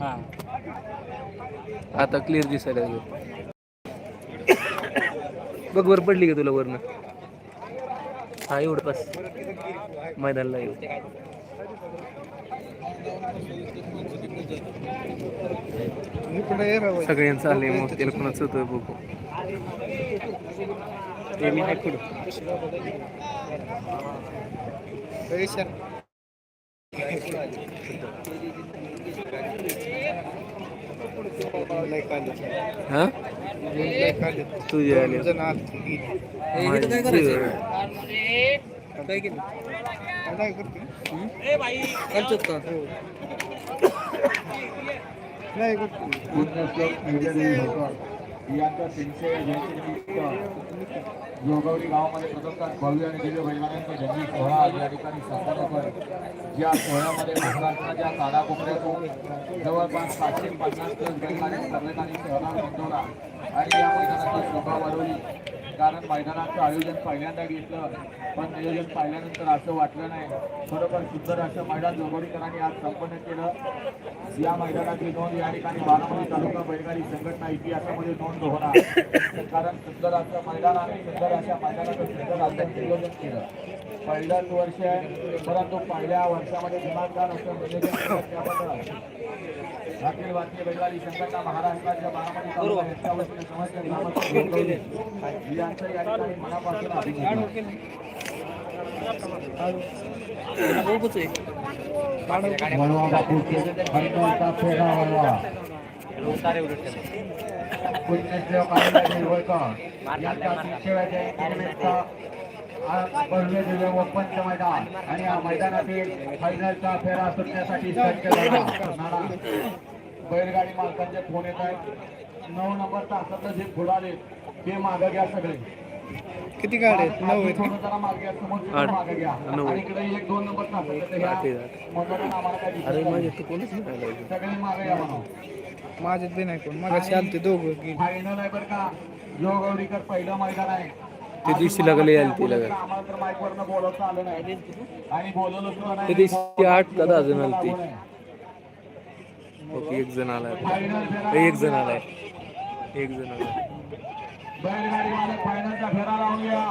हा. आता क्लिअर दिसायला लागलं. बघ वर पडली का तुला वरनं? हा एवढं पास मैदानला येऊ. सगळ्यांचं आले मग त्याला कोणाचं होतं बघू. ते मी नाही पुढं. हा? तुझे आले काय करायचं काय केलं करतोच गावामध्ये प्रथमतः भव्य आणि दिव्य बैलगाड्यांचा जन्मी सोहळा आज या ठिकाणी संपन्न या सोहळ्यामध्ये महाराष्ट्राच्या कानाकोपऱ्यातून जवळपास सातशे पन्नास प्लस बैलगाड्या सर्वकांनी सहभाग नोंदवला. आणि या मैदानाची शोभा वाढवली. कारण मैदानाचं आयोजन पहिल्यांदा घेतलं पण नियोजन पाहिल्यानंतर असं वाटलं नाही. बरोबर सुंदर असं मैदान जोगवडीकरांनी आज संपन्न केलं. या मैदानाची नोंद या ठिकाणी बारामती तालुका बैलगाडी संघटना इतिहासामध्ये नोंद होणार. कारण सुंदर असं मैदान आणि सुंदर अशा मैदानाचं सुंदर असं नियोजन केलं. पहिलंच वर्ष आहे परंतु पहिल्या वर्षामध्ये दिमागदार असं नियोजन अखिल भारतीय बैलगाडी संघटना महाराष्ट्राच्या बारामती यांचं या ठिकाणी मनापासून अभिनंदन. भव्य दिव्य ओपनचं मैदान आणि या मैदानातील फायनलचा फेरा सुटण्यासाठी सज्ज झाला. बैलगाडी मालकांचे फोन येत आहेत. नऊ नंबर तासातलं जे फुडाले ते मागं घ्या सगळे. किती आहेत? नऊ मागे घ्या. आणि इकडे एक दोन नंबर. माझ्या. सगळे मागे या माझ्यात बी नाही कोण. मागाशी आलते दोघं की फायनल आहे बरं का. जो गौरीकर पहिलं मैदान आहे. ते दिवशी लागले याल तिला लागले. ते दिवशी आठ का दहा जण आलती ओके एक जण आलाय एक जण आलाय. एक जण आलाय. बैलगाडी मालक फायनलचा लावून घ्या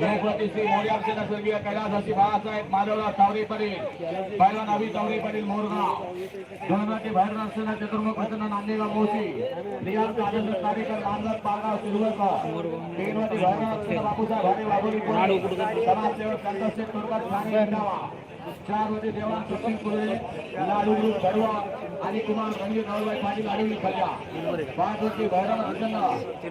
गणपती श्री मोरी आमचे स्वर्गीय कैलासाची बाळासाहेब माधवराव तावरे पाटील पैलवान अभि तावरे पाटील मोरगाव. धनगटी भैरवनाथ चतुर्मुख प्रसन्न नांदेगाव मोशी रियाज आनंद कार्यकर नांदर पारगाव शिरवळकर तेरवती भैरवनाथ बापूसाहेब भारे वाघोली समाजसेवक कंठसेठ तुर्गात ठाणे चारमध्ये देवान सुशील कुरे लाडू बडवा आणि कुमार रणजित रावबाई पाटील आडवी खल्या पाच पाचवती भैरव प्रसन्न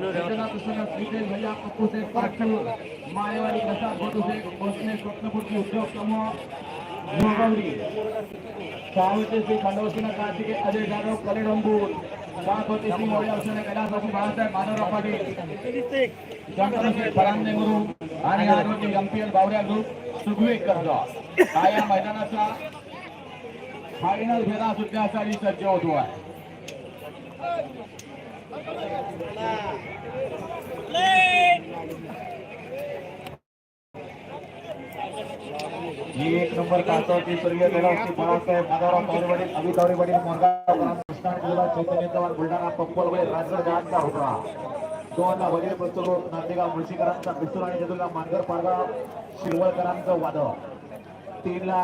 रंजना प्रसन्न श्रीदेव भैया पप्पू शेख पाठूर मायवाडी प्रसाद भोटू शेख भोसले स्वप्नपूर्ती उद्योग समूह जोगवडी सहावते श्री खंडवतीनं कार्तिके अजय जाधव कलेडंबूर सातवते श्री मोळ्या असणे कैलासबाबू बाळासाहेब माधवराव पाटील. शंकरशेठ परांदे गुरु आणि आरोग्य एमपीएल बावऱ्या ग्रुप सुगवे कर्ज. हा या मैदानाचा फायनल फेरा सुटण्यासाठी सज्ज होतो आहे ही एक नंबर काचावरची स्वर्गीय कैलासची बाळासाहेब माधवराव तावरेवाडी अभि तावरेवाडी मोरगाव कृष्णा जिल्हा चैतन्य चव्हाण बुलढाणा पप्पल पप्पलवाडी राजगड गाडचा होता दोनला वजीर प्रस्तुत नांदेगाव मुळशीकरांचा पिस्तूल आणि जदुला मानगर पारगाव शिरवळकरांचं वादळ. तीनला